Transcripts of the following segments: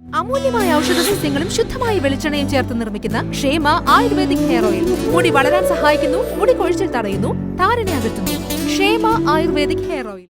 അമൂല്യമായ ഔഷധ സസ്യങ്ങളും ശുദ്ധമായ വെളിച്ചെണ്ണയും ചേർത്ത് നിർമ്മിക്കുന്ന ക്ഷേമ ആയുർവേദിക് ഹെയർ ഓയിൽ. മുടി വളരാൻ സഹായിക്കുന്നു മുടി കൊഴിച്ചിൽ തടയുന്നു താരനെ അകറ്റുന്നു. ക്ഷേമ ആയുർവേദിക് ഹെയർ ഓയിൽ.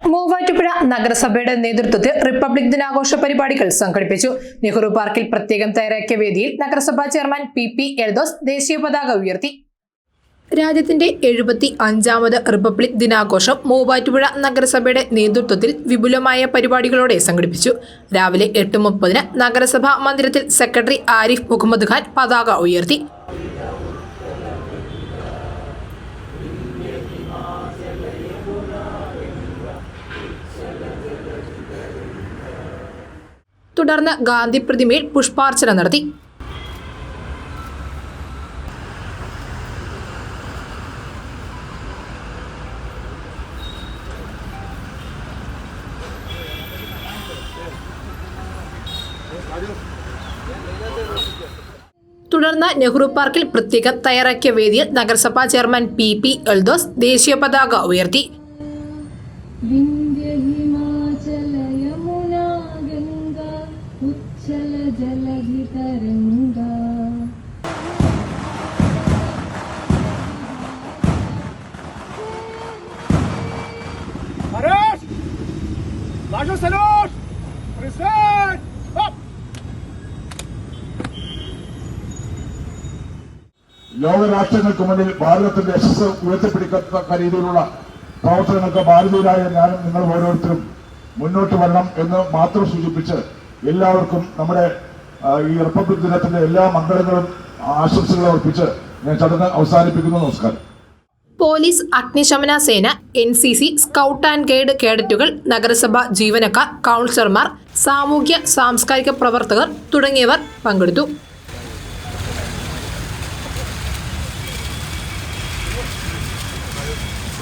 മൂവാറ്റുപുഴ നഗരസഭയുടെ നേതൃത്വത്തിൽ റിപ്പബ്ലിക് ദിനാഘോഷ പരിപാടികൾ സംഘടിപ്പിച്ചു. നെഹ്റു പാർക്കിൽ പ്രത്യേകം തയ്യാറാക്കിയ വേദിയിൽ നഗരസഭാ ചെയർമാൻ പി പി എൽദോസ് ദേശീയ പതാക ഉയർത്തി. രാജ്യത്തിന്റെ എഴുപത്തി അഞ്ചാമത് റിപ്പബ്ലിക് ദിനാഘോഷം മൂവാറ്റുപുഴ നഗരസഭയുടെ നേതൃത്വത്തിൽ വിപുലമായ പരിപാടികളോടെ സംഘടിപ്പിച്ചു. രാവിലെ എട്ട് മുപ്പതിന് നഗരസഭാ മന്ദിരത്തിൽ സെക്രട്ടറി ആരിഫ് മുഹമ്മദ് ഖാൻ പതാക ഉയർത്തി. തുടർന്ന് ഗാന്ധി പ്രതിമയിൽ പുഷ്പാർച്ചന നടത്തി. തുടർന്ന് നെഹ്റു പാർക്കിൽ പ്രത്യേകം തയ്യാറാക്കിയ വേദിയിൽ നഗരസഭാ ചെയർമാൻ പി പി എൽദോസ് ദേശീയ പതാക ഉയർത്തി Marcha Salute! Presente! ലോകരാഷ്ട്രങ്ങൾക്ക് മുന്നിൽ ഭാരതത്തിന്റെ യശസ് ഉയർത്തിപ്പിടിക്കത്തക്ക രീതിയിലുള്ള പ്രവർത്തനങ്ങൾക്ക് ഭാരതീയരായ ഞാനും നിങ്ങൾ ഓരോരുത്തരും മുന്നോട്ട് വരണം എന്ന് മാത്രം സൂചിപ്പിച്ച് എല്ലാവർക്കും നമ്മുടെ ഈ റിപ്പബ്ലിക് ദിനത്തിന്റെ എല്ലാ മംഗളങ്ങളും ആശംസകളും അർപ്പിച്ച് ഞാൻ ചടങ്ങ് അവസാനിപ്പിക്കുന്നു. നമസ്കാരം. പോലീസ് അഗ്നിശമന സേന N C C scout and guide കേഡറ്റുകൾ നഗരസഭ ജീവനക്കാർ കൗൺസിലർമാർ സാമൂഹ്യ സാംസ്കാരിക പ്രവർത്തകർ തുടങ്ങിയവർ പങ്കെടുത്തു.